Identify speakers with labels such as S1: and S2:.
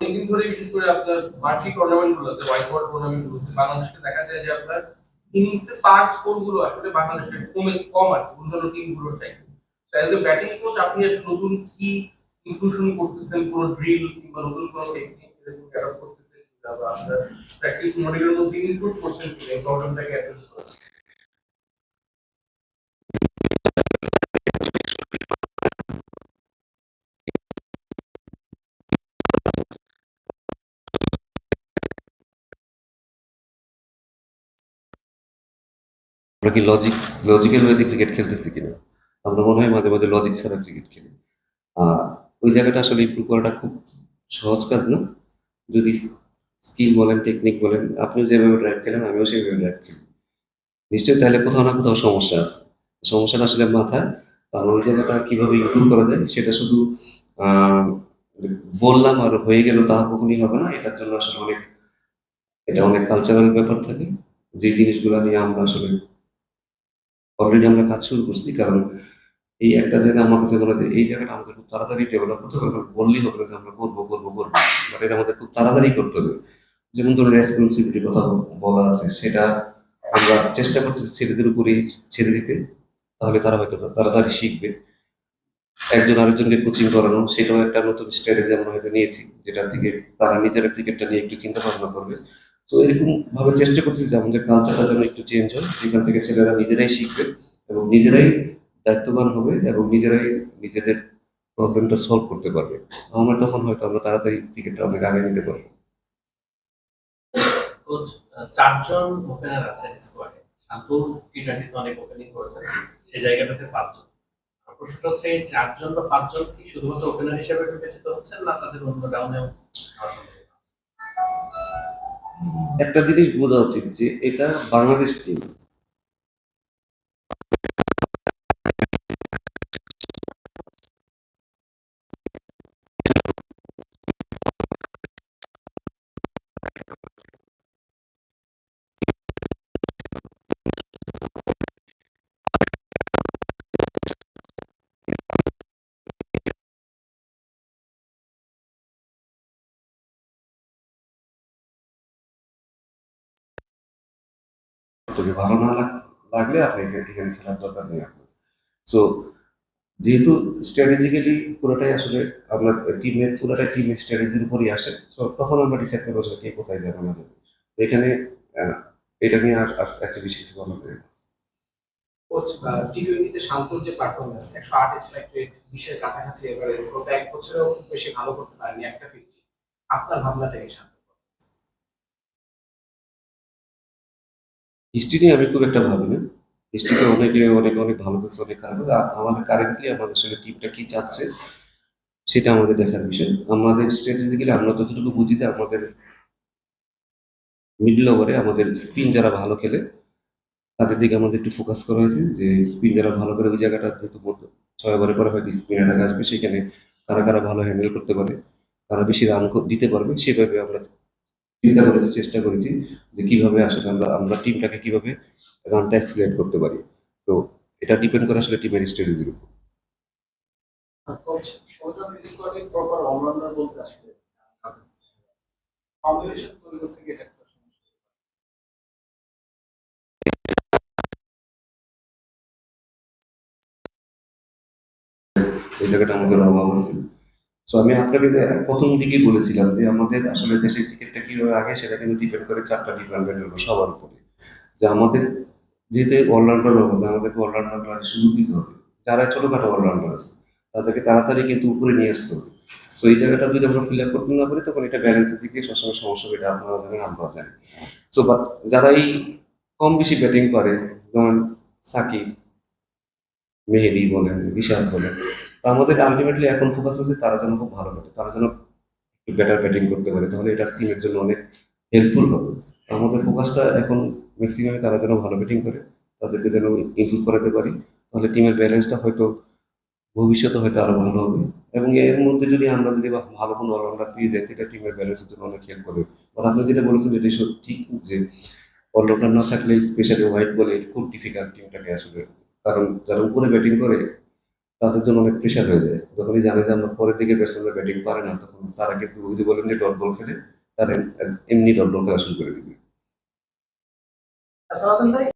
S1: অনেকদিন ধরে বিশেষ করে আপনার মাল্টি টুর্নামেন্ট গুলোতে হোয়াইট বল টুর্নামেন্ট গুলোতে বাংলাদেশে দেখা যায় যে আপনার ইনিংসে পার স্কোরগুলো আসলে বাংলাদেশের কমে, কম আর অন্যান্য টিমগুলোর চাইতে অ্যাজ এ ব্যাটিং কোচ আপনি একটা নতুন কি ইনক্লুশন করতেছেন, কোনো ড্রিল কিংবা নতুন কোনো টেকনিক অ্যাডাপ্ট করতেছেন কিনা বা আপনার প্র্যাকটিস মডেলের মধ্যে ইনক্লুড করছেন কিনা প্রবলেমটাকে অ্যাড্রেস করা
S2: আমরা কি লজিক লজিক্যাল ওয়েতে ক্রিকেট খেলতেছি কিনা? আমরা মনে হয় মাঝে মাঝে লজিক ছাড়া ক্রিকেট খেলি। ওই জায়গাটা আসলে ইমপ্রুভ করাটা খুব সহজ কাজ না? যদি স্কিল বলেন টেকনিক বলেন আপনিও যেভাবে ড্রাইভ খেলেন, আমিও সেভাবে ড্রাইভ খেলি। নিশ্চয়ই তাহলে কোথাও না কোথাও সমস্যা আছে। সমস্যাটা আসলে মাথায়। আমরা ওই জায়গাটা কীভাবে ইমপ্রুভ করা যায়, সেটা শুধু বললাম আর হয়ে গেল তা কখনই হবে না। এটার জন্য আসলে অনেক, এটা অনেক কালচারাল ব্যাপার থাকে। যে জিনিসগুলো নিয়ে আমরা আসলে অলরেডি আমরা কাজ শুরু করছি, কারণ এই একটা জায়গা আমার কাছে হয় যে এই জায়গাটা আমাদের খুব তাড়াতাড়ি ডেভেলপ করতে হবে বললেই হবে না আমরা করব করব করব। বাট এটা আমাদের খুব তাড়াতাড়ি করতে হবে। যেমন ধরুন রেসপন্সিবিলিটি কথা বলা আছে, সেটা আমরা চেষ্টা করছি ছেলেদের উপরেই ছেড়ে দিতে, তাহলে তারা হয়তো তাড়াতাড়ি শিখবে। একজন আরেকজনকে কোচিং করানো, সেটাও একটা নতুন স্ট্র্যাটেজি আমরা হয়তো নিয়েছি যেটা থেকে তারা নিজেরা ক্রিকেটটা নিয়ে একটু চিন্তা ভাবনা করবে। তো এরকম ভাবে চেষ্টা করছি যে আমাদের কালচারটা যেন একটু চেঞ্জ হয়। যেখান থেকে ছেলেরা নিজেরাই শিখবে এবং নিজেরাই দায়িত্ববান হবে এবং নিজেরাই নিজেদের প্রবলেমটা সলভ করতে পারবে। আমরা তখন হয়তো আমরা তাড়াতাড়ি ক্রিকেটটা অনেক আগে নিতে পারব।
S3: চারজন ওপেনার আছেন স্কোয়াডে অনেক ওপেনিং করেছেন। সেই জায়গাটাতে পাঁচজন। প্রশ্নটা হচ্ছে চারজন বা পাঁচজন কি শুধুমাত্র ওপেনার হিসেবে বিবেচিত হচ্ছেন না তাদের অন্য ডাউনেও?
S2: একটা জিনিস বোঝা উচিত যে এটা বাংলাদেশ টিম তোকে ভালো না লাগলে আপনি এখানে খেলার দরকার নেই আপনার। সো যেহেতু স্ট্র্যাটেজিক্যালি পুরোটাই আসলে আমরা টিমের পুরোটাই টিমের স্ট্র্যাটেজির উপরই আসে সো তখন আমরা ডিসাইড করব আসলে কে কোথায় যাবে না যাবে এখানে এটা নিয়ে আর একটা বেশি কিছু বলা যায় না।
S4: কোচ টি যে একশো আট বিশের কাছাকাছি এক বেশি ভালো করতে একটা আপনার ভাবনাটা
S2: হিস্ট্রি নিয়ে আমি খুব একটা ভাবি না হিস্ট্রিতে অনেকে, অনেক অনেক ভালো করছে, অনেক খারাপ করছে। আমাদের কারেন্টলি আমাদের সঙ্গে টিমটা কি চাচ্ছে, সেটা আমাদের দেখার বিষয় আমাদের স্ট্র্যাটেজিক্যালি আমরা যতটুকু বুঝি আমাদের মিডল ওভারে আমাদের স্পিন যারা ভালো খেলে, তাদের দিকে আমাদের একটু ফোকাস করা হয়েছে যে স্পিন যারা ভালো করে ওই জায়গাটা যেহেতু ছয় ওভারে পরে হয়তো স্পিন আসবে, সেখানে কারা কারা ভালো হ্যান্ডেল করতে পারে, কারা বেশি রান দিতে পারবে, সেভাবে আমরা চিন্তা করেছি চেষ্টা করেছি যে কীভাবে আসলে আমরা আমরা টিমটাকে কীভাবে রানটা অ্যাক্সিলেট করতে পারি। তো এটা ডিপেন্ড করে আসলে টিমের স্ট্র্যাটেজির উপর। এই জায়গাটা আমাদের অভাব আছে। সো আমি আপনাকে প্রথম দিকেই বলেছিলাম যে আমাদের আসলে দেশের ক্রিকেটটা কীভাবে আগে সেটা কিন্তু ডিপেন্ড করে চারটা ডিপার্টমেন্টের উপর। সবার উপরে। যে আমাদের যেহেতু অলরাউন্ডার আছে আমাদেরকে অলরাউন্ডার সুযোগ দিতে হবে। যারা ছোটখাটো অলরাউন্ডার আছে তাদেরকে তাড়াতাড়ি কিন্তু উপরে নিয়ে আসতে হবে। তো এই জায়গাটা যদি আমরা ফিল আপ করতে না পারি তখন এটা ব্যালেন্সের দিকে সবসময় সমস্যা এটা আপনারা জানেন আমরাও জানি। সো বাট যারা এই কম বেশি ব্যাটিং পারে যেমন সাকিব মেহেদি বলেন বিশাল বলেন আমাদের আলটিমেটলি এখন ফোকাস হচ্ছে তারা যেন খুব ভালো করে তারা যেন একটু বেটার ব্যাটিং করতে পারে, তাহলে এটা টিমের জন্য অনেক হেল্পফুল হবে। আমাদের ফোকাসটা এখন ম্যাক্সিমাম তারা যেন ভালো ব্যাটিং করে, তাদেরকে যেন ইমপ্রুভ করাতে পারি, তাহলে টিমের ব্যালেন্সটা হয়তো ভবিষ্যতে হয়তো আরও ভালো হবে। এবং এর মধ্যে যদি আমরা যদি ভালো কোনো অলরাউন্ডার পেয়ে যাই এটা টিমের ব্যালেন্সের জন্য অনেক হেল্প করবে আর আপনি যেটা বলেছেন এটাই সত্যি ঠিক যে অলরাউন্ডার না থাকলে স্পেশালি হোয়াইট বলে খুব ডিফিকাল্ট টিমটাকে আসলে, কারণ যারা উপরে ব্যাটিং করে তাদের জন্য অনেক প্রেশার হয়ে যায়। যখনই জানে যে আমরা পরের দিকে ব্যাটসম্যানরা ব্যাটিং পারে না, তখন তারা কিন্তু বুঝতে বলেন যে ডট বল খেলে, তারা এমনি ডট বল খেলা শুরু করে দিবে।